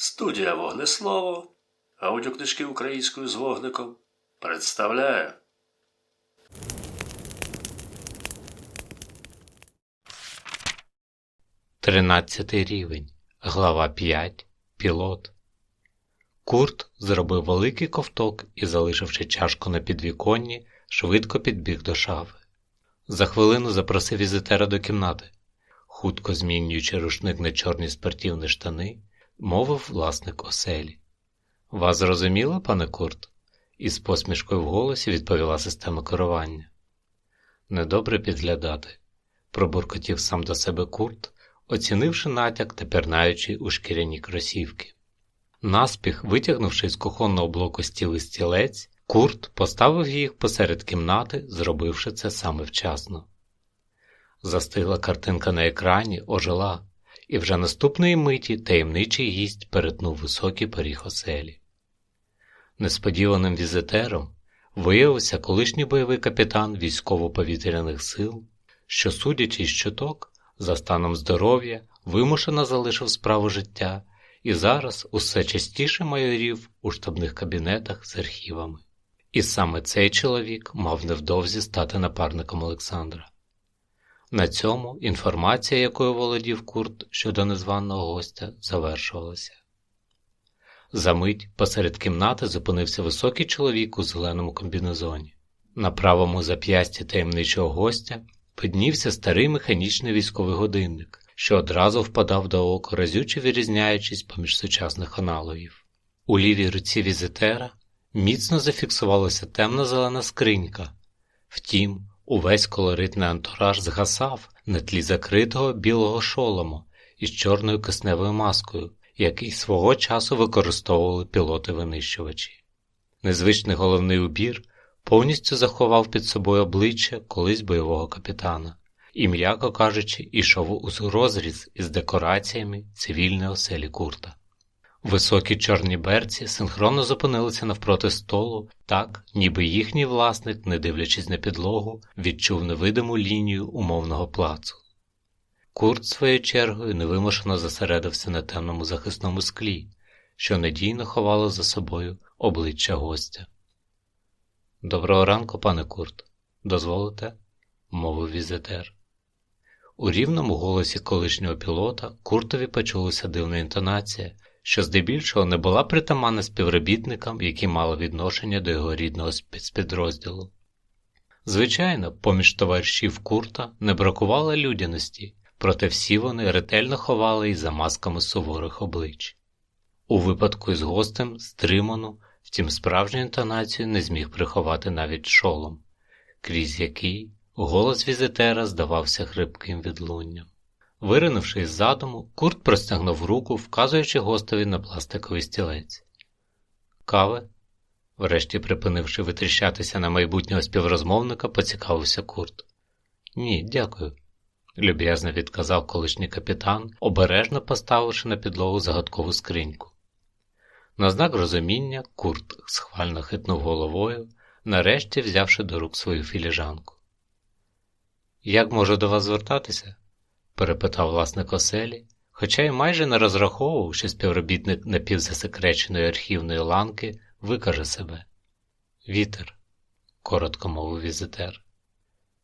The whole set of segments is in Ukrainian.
Студія Вогнеслово, аудіокнижки українською з вогником представляє. Тринадцятий рівень. Глава 5. Пілот. Курт зробив великий ковток і, залишивши чашку на підвіконні, швидко підбіг до шафи. За хвилину запросив візитера до кімнати. Хутко змінюючи рушник на чорні спортивні штани, мовив власник оселі. Вас зрозуміло, пане Курт? Із посмішкою в голосі відповіла система керування. Недобре підглядати, пробуркотів сам до себе Курт, оцінивши натяк та пірнаючи у шкіряні кросівки. Наспіх, витягнувши з кухонного блоку стіл і стілець, Курт поставив їх посеред кімнати, зробивши це саме вчасно. Застигла картинка на екрані, ожила, і вже наступної миті таємничий гість перетнув високий поріг оселі. Несподіваним візитером виявився колишній бойовий капітан військово-повітряних сил, що, судячи з чуток, за станом здоров'я вимушено залишив справу життя і зараз усе частіше майорів у штабних кабінетах з архівами. І саме цей чоловік мав невдовзі стати напарником Олександра. На цьому інформація, якою володів Курт щодо незваного гостя, завершувалася. Замить посеред кімнати зупинився високий чоловік у зеленому комбінезоні. На правому зап'ясті таємничого гостя піднівся старий механічний військовий годинник, що одразу впадав до ока, разюче вирізняючись поміж сучасних аналогів. У лівій руці візитера міцно зафіксувалася темно-зелена скринька. Втім, увесь колоритний антураж згасав на тлі закритого білого шолому із чорною кисневою маскою, який свого часу використовували пілоти-винищувачі. Незвичний головний убір повністю заховав під собою обличчя колись бойового капітана і, м'яко кажучи, ішов у розріз із декораціями цивільної оселі курта. Високі чорні берці синхронно зупинилися навпроти столу, так, ніби їхній власник, не дивлячись на підлогу, відчув невидиму лінію умовного плацу. Курт, своєю чергою, невимушено зосередився на темному захисному склі, що надійно ховало за собою обличчя гостя. Доброго ранку, пане Курт, дозволите? мовив візитер. У рівному голосі колишнього пілота Куртові почулася дивна інтонація, що здебільшого не була притаманна співробітникам, які мали відношення до його рідного спецпідрозділу. Звичайно, поміж товаришів Курта не бракувало людяності, проте всі вони ретельно ховали її за масками суворих облич. У випадку із гостем стриману, втім справжню інтонацію не зміг приховати навіть шолом, крізь який голос візитера здавався хрипким відлунням. Виринувши із задуму, Курт простягнув руку, вказуючи гостеві на пластиковий стілець. Кави, врешті припинивши витріщатися на майбутнього співрозмовника, поцікавився Курт. Ні, дякую, люб'язно відказав колишній капітан, обережно поставивши на підлогу загадкову скриньку. На знак розуміння Курт схвально хитнув головою, нарешті взявши до рук свою філіжанку. Як можу до вас звертатися? Перепитав власник оселі, хоча й майже не розраховував, що співробітник напівзасекреченої архівної ланки викаже себе. Вітер, коротко мовив візитер.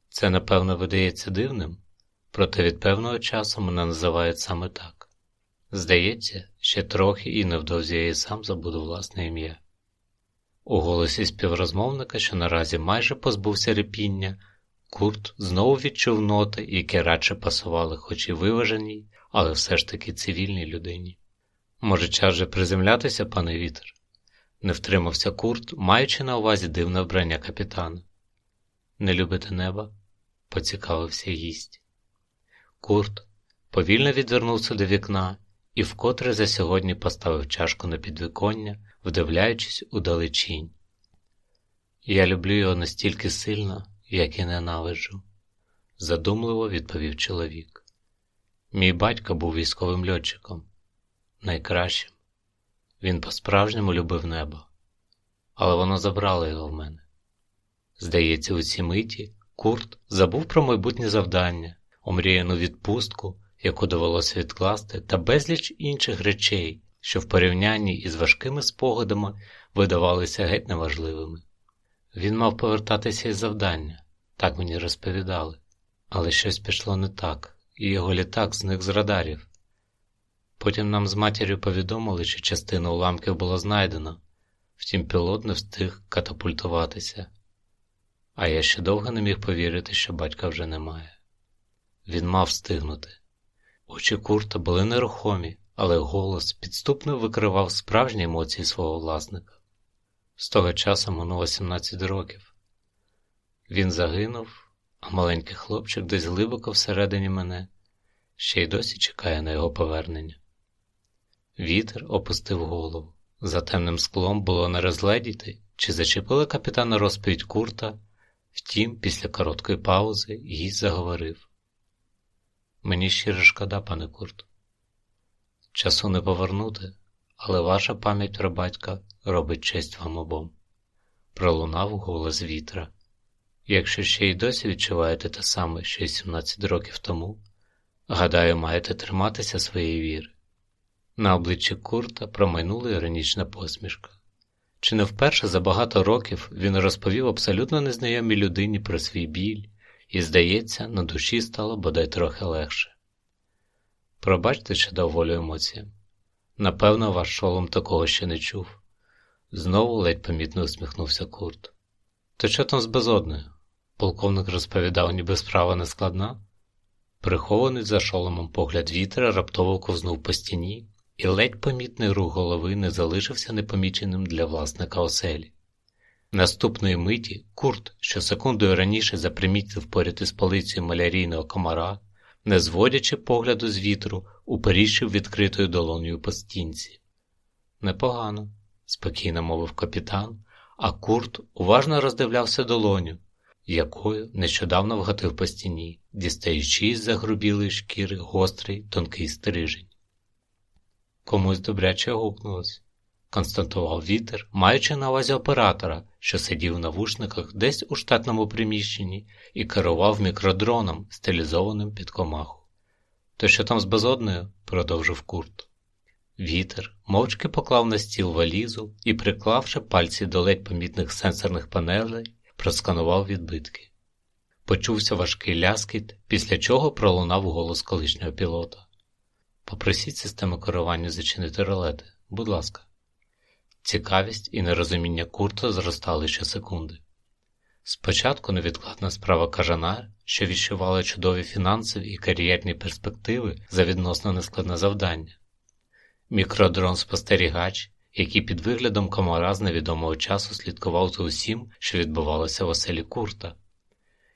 Це, напевно, видається дивним, проте від певного часу мене називають саме так. Здається, ще трохи і невдовзі я і сам забуду власне ім'я. У голосі співрозмовника, що наразі майже позбувся репіння, Курт знову відчув ноти, які радше пасували, хоч і виваженій, але все ж таки цивільній людині. Може, час же приземлятися, пане вітер? Не втримався Курт, маючи на увазі дивне вбрання капітана. Не любите неба? поцікавився гість. Курт повільно відвернувся до вікна і вкотре за сьогодні поставив чашку на підвіконня, вдивляючись у далечінь. Я люблю його настільки сильно як і ненавиджу, задумливо відповів чоловік. Мій батько був військовим льотчиком, найкращим. Він по-справжньому любив небо, але воно забрало його в мене. Здається, у цій миті Курт забув про майбутнє завдання, омріяну відпустку, яку довелося відкласти, та безліч інших речей, що в порівнянні із важкими спогадами видавалися геть неважливими. Він мав повертатися із завдання, так мені розповідали, але щось пішло не так, і його літак зник з радарів. Потім нам з матір'ю повідомили, що частина уламків було знайдено, втім пілот не встиг катапультуватися. А я ще довго не міг повірити, що батька вже немає. Він мав встигнути. Очі курта були нерухомі, але голос підступно викривав справжні емоції свого власника. З того часу минуло 17 років. Він загинув, а маленький хлопчик десь глибоко всередині мене ще й досі чекає на його повернення. Вітер опустив голову. За темним склом було не розгледіти, чи зачепили капітана розповідь курта. Втім, після короткої паузи гість заговорив. Мені щиро шкода, пане Курт. Часу не повернути, але ваша пам'ять про батька робить честь вам обом. Пролунав голос вітра. Якщо ще й досі відчуваєте те саме, що й 17 років тому, гадаю, маєте триматися своєї віри. На обличчі Курта промайнула іронічна посмішка. Чи не вперше за багато років він розповів абсолютно незнайомій людині про свій біль, і, здається, на душі стало бодай трохи легше. Пробачте, що дав волю емоціям. Напевно, ваш шолом такого ще не чув. Знову ледь помітно усміхнувся Курт. То що там з безодною? Полковник розповідав, ніби справа не складна. Прихований за шоломом погляд вітра раптово ковзнув по стіні, і ледь помітний рух голови не залишився непоміченим для власника оселі. Наступної миті Курт, що секундою раніше запримітив поряд із полицією малярійного комара, не зводячи погляду з вітру, уперіщив відкритою долонею по стінці. Непогано, спокійно мовив капітан, а Курт уважно роздивлявся долоню, якою нещодавно вгатив по стіні, дістаючи із загрубілої шкіри гострий тонкий стрижень. Комусь добряче гукнулось, констатував вітер, маючи на увазі оператора, що сидів в навушниках десь у штатному приміщенні і керував мікродроном, стилізованим під комаху. То що там з безодною? продовжив Курт. Вітер мовчки поклав на стіл валізу і, приклавши пальці до ледь помітних сенсорних панелей, просканував відбитки. Почувся важкий ляскіт, після чого пролунав голос колишнього пілота. Попросіть систему керування зачинити ролети, будь ласка. Цікавість і нерозуміння Курта зростали щосекунди. Спочатку невідкладна справа кажана, що відчувала чудові фінансові і кар'єрні перспективи за відносно нескладне завдання. Мікродрон-спостерігач, який під виглядом комара з невідомого часу слідкував за усім, що відбувалося в оселі Курта,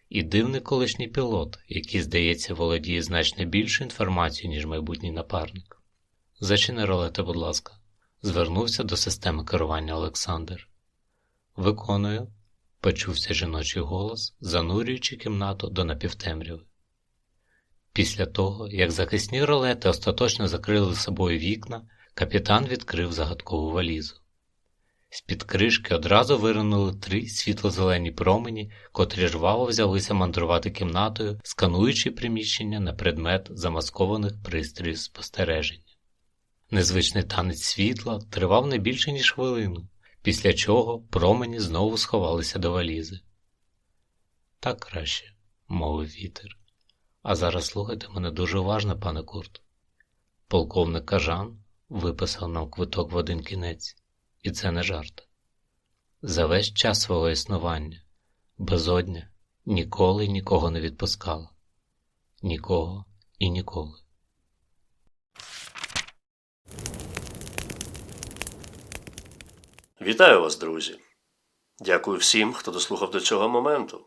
і дивний колишній пілот, який, здається, володіє значно більшою інформацією, ніж майбутній напарник. Зачини ролети, будь ласка, звернувся до системи керування Олександр. Виконую, почувся жіночий голос, занурюючи кімнату до напівтемряви. Після того, як захисні ролети остаточно закрили собою вікна, капітан відкрив загадкову валізу. З-під кришки одразу виринули три світло-зелені промені, котрі жваво взялися мандрувати кімнатою, скануючи приміщення на предмет замаскованих пристроїв спостереження. Незвичний танець світла тривав не більше, ніж хвилину, після чого промені знову сховалися до валізи. Так краще, мовив вітер. А зараз слухайте мене дуже уважно, пане Курт. Полковник Кажан виписав нам квиток в один кінець, і це не жарт. За весь час свого існування безодня ніколи нікого не відпускала. Нікого і ніколи. Вітаю вас, друзі! Дякую всім, хто дослухав до цього моменту.